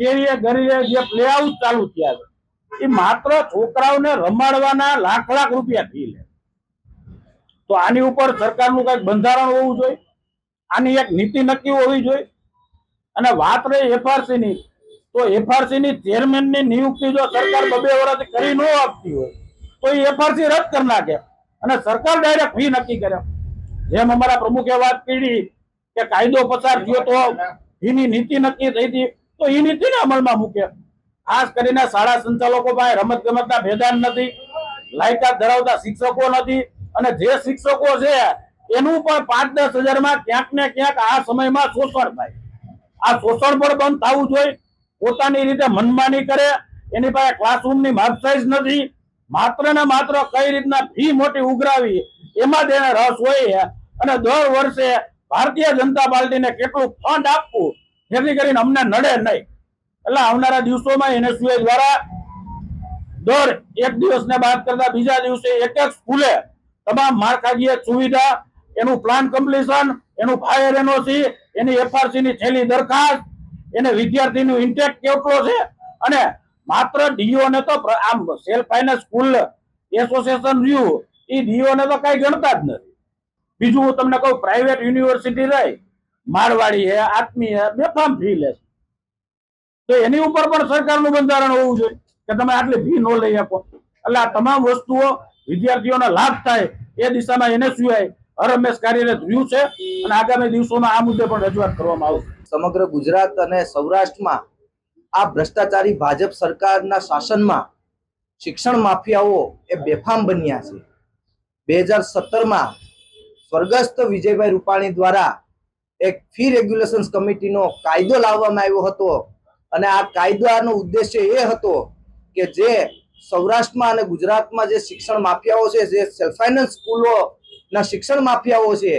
શેરીએ ગરીએ જે play house ચાલુ થયા છે એ માત્ર છોકરાઓને રમાડવાના લાખ લાખ રૂપિયા ફી લે. તો આની ઉપર સરકારનું કંઈક બંધારણ હોવું જોઈએ આની એક નીતિ નક્કી હોવી જોઈએ. અને વાત રહી એફઆરસી ની તો એફઆરસી ની ચેરમેનની નિયુક્તિ જો સરકાર બબે વર્ષથી કરી ન આપતી હોય તો એ એફઆરસી રદ કરી નાખે. અને સરકાર ડાયરેક્ટ ફી નક્કી કરે. જેમ અમારા પ્રમુખે વાત કરી કે કાયદો પસાર થયો તો એની નીતિ નક્કી થઈ હતી. તો એ નીતિને અમલમાં મૂકે. ખાસ કરીને શાળા સંચાલકો પાસે રમત ગમતના મેદાન નથી, લાયકાત ધરાવતા શિક્ષકો નથી અને જે શિક્ષકો છે, એનું પણ પાંચ દસ હજારમાં ક્યાંક ને ક્યાંક આ સમયમાં શોષણ થાય. આ શોષણ પણ બંધ થવું જોઈએ. પોતાની રીતે મનમાની કરે. એની પાસે ક્લાસરૂમની માપ માર્કસાઇઝ નથી. માત્ર ને માત્ર કઈ રીતના ફી મોટી ઉઘરાવી, એમાં તેને રસ હોય. અને દર વર્ષે ભારતીય જનતા પાર્ટીને કેટલું ફંડ આપવું જેથી કરીને અમને નડે નહીં. એટલે આવનારા દિવસોમાં એનએસયુએ દ્વારા દર એક દિવસને બાદ કરતા બીજા દિવસે એક એક સ્કૂલે તમામ માળખાકીય સુવિધા, એનું પ્લાન કમ્પ્લીશન, એનું ફાયર એનઓસી, એની એફઆરસી ની છેલ્લી દરખાસ્ત, એને વિદ્યાર્થીનું ઇન્ટેક કેટલો છે? અને માત્ર ડીઓ ને તો આમ સેલ્ફ ફાઇનાન્સ સ્કૂલ એસોસિએશન રહ્યું એ ડીઓ ને તો કઈ ગણતા જ નથી. બીજું હું તમને કહું પ્રાઇવેટ યુનિવર્સિટી રહી મારવાડી હે આત્મી હે, બેફામ ફી લે. તો એની ઉપર પણ સરકારનું બંધારણ હોવું જોઈએ કે તમે આટલી ફી ન લઈ શકો. એટલે આ તમામ વસ્તુઓ વિદ્યાર્થીઓને લાભ થાય એ દિશામાં એને સિવાય હરહંમેશ કાર્યરત રહ્યું છે અને આગામી દિવસોમાં આ મુદ્દે પણ રજૂઆત કરવામાં આવશે. સમગ્ર ગુજરાત અને સૌરાષ્ટ્રમાં આ ભ્રષ્ટાચારી ભાજપ સરકારના શાસનમાં શિક્ષણ માફિયાઓ એ બેફામ બન્યા છે. બે હજાર સત્તરમાં સ્વર્ગસ્થ વિજયભાઈ રૂપાણી દ્વારા એક ફી રેગ્યુલેશન્સ કમિટીનો કાયદો લાવવામાં આવ્યો હતો. અને આ કાયદાનો ઉદ્દેશ્ય એ હતો કે જે સૌરાષ્ટ્રમાં અને ગુજરાતમાં જે શિક્ષણ માફિયાઓ છે, જે સેલ્ફ ફાઇનાન્સ સ્કૂલોના શિક્ષણ માફિયાઓ છે,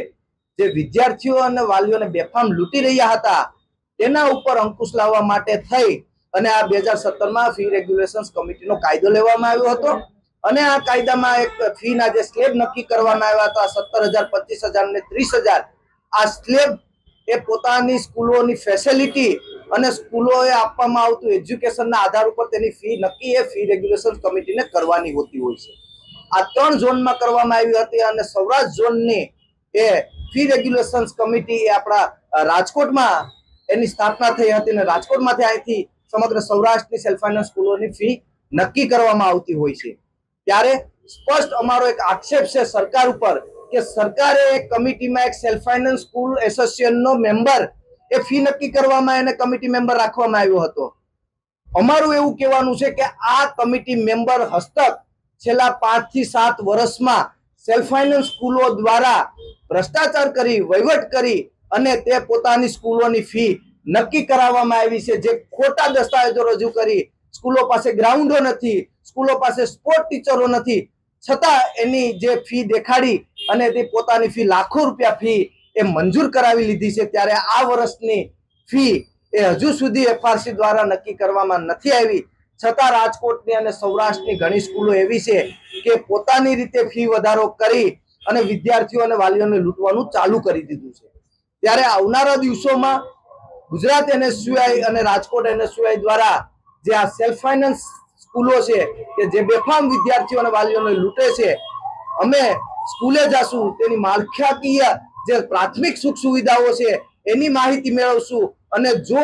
જે વિદ્યાર્થીઓ અને વાલીઓને બેફામ લૂંટી રહ્યા હતા, તેના ઉપર અંકુશ લાવવા માટે થઈ અને આ બે હજાર સત્તરમાં ફી રેગ્યુલેશન્સ કમિટીનો કાયદો લેવામાં આવ્યો હતો. અને આ કાયદામાં એક ફીના જે સ્લેબ નક્કી કરવામાં આવ્યા હતા, સત્તર હજાર, પચીસ હજાર ને ત્રીસ હજાર, આ સ્લેબ એ પોતાની સ્કૂલોની ફેસિલિટી અને સ્કૂલોએ આપવામાં આવતું એજ્યુકેશનના આધાર ઉપર તેની ફી નક્કી એ ફી રેગ્યુલેશન કમિટીને કરવાની હોતી હોય છે. આ ત્રણ ઝોનમાં કરવામાં આવી હતી અને સૌરાષ્ટ્ર ઝોનની એ ફી રેગ્યુલેશન કમિટી એ આપણા રાજકોટમાં એની સ્થાપના થઈ હતી અને રાજકોટમાંથી અહીંથી સમગ્ર સૌરાષ્ટ્રની સેલ્ફ ફાઇનાન્સ સ્કૂલોની ફી નક્કી કરવામાં આવતી હોય છે. ત્યારે સ્પષ્ટ અમારો એક આક્ષેપ છે સરકાર ઉપર કે સરકારે એક કમિટીમાં એક સેલ્ફ ફાઇનાન્સ સ્કૂલ એસોસિએશનનો મેમ્બર એ ફી નક્કી કરવામાં એને કમિટી મેમ્બર રાખવામાં આવ્યો હતો. અમારું એવું કહેવાનું છે કે આ કમિટી મેમ્બર હસ્તક છેલ્લા પાંચથી સાત વર્ષમાં સેલ્ફ ફાઇનાન્સ સ્કૂલો દ્વારા ભ્રષ્ટાચાર કરી, વહીવટ કરી અને તે પોતાની સ્કૂલોની ફી નક્કી કરાવવામાં આવી છે. જે ખોટા દસ્તાવેજો રજૂ કરી, સ્કૂલો પાસે ગ્રાઉન્ડો નથી, સ્કૂલો પાસે સ્પોર્ટ ટીચરો નથી છતાં એની જે ફી દેખાડી અને તે પોતાની ફી લાખો રૂપિયા ફી એ મંજૂર કરાવી લીધી છે, ત્યારે આ વર્ષની ફી એ હજુ સુધી એફઆરસી દ્વારા નક્કી કરવામાં નથી આવી. છતાં રાજકોટની અને સૌરાષ્ટ્રની ઘણી સ્કૂલો એવી છે કે પોતાની રીતે ફી વધારો કરી અને વિદ્યાર્થીઓ અને વાલીઓને લૂંટવાનું ચાલુ કરી દીધું છે. ત્યારે આવનારા દિવસોમાં ગુજરાત એનએસયુઆઈ અને રાજકોટ એનએસયુઆઈ દ્વારા જે આ સેલ્ફ ફાઇનાન્સ સ્કૂલો છે કે જે બેફામ વિદ્યાર્થીઓ વાલીઓને લૂંટે છે, અમે સ્કૂલે જાશું, તેની માળખાકીય જે પ્રાથમિક સુખ સુવિધાઓ છે, એની માહિતી મેળવશું અને જો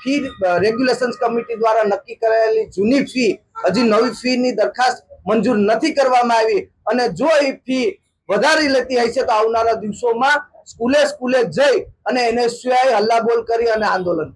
ફી રેગ્યુલેશન્સ કમિટી દ્વારા નક્કી કરાયેલી જૂની ફી, હજી નવી ફીની દરખાસ્ત મંજૂર નથી કરવામાં આવી અને જો એ ફી વધારી લેતી હશે તો આવનારા દિવસોમાં સ્કૂલે સ્કૂલે જઈ અને એને સિવાય હલ્લાબોલ કરી અને આંદોલન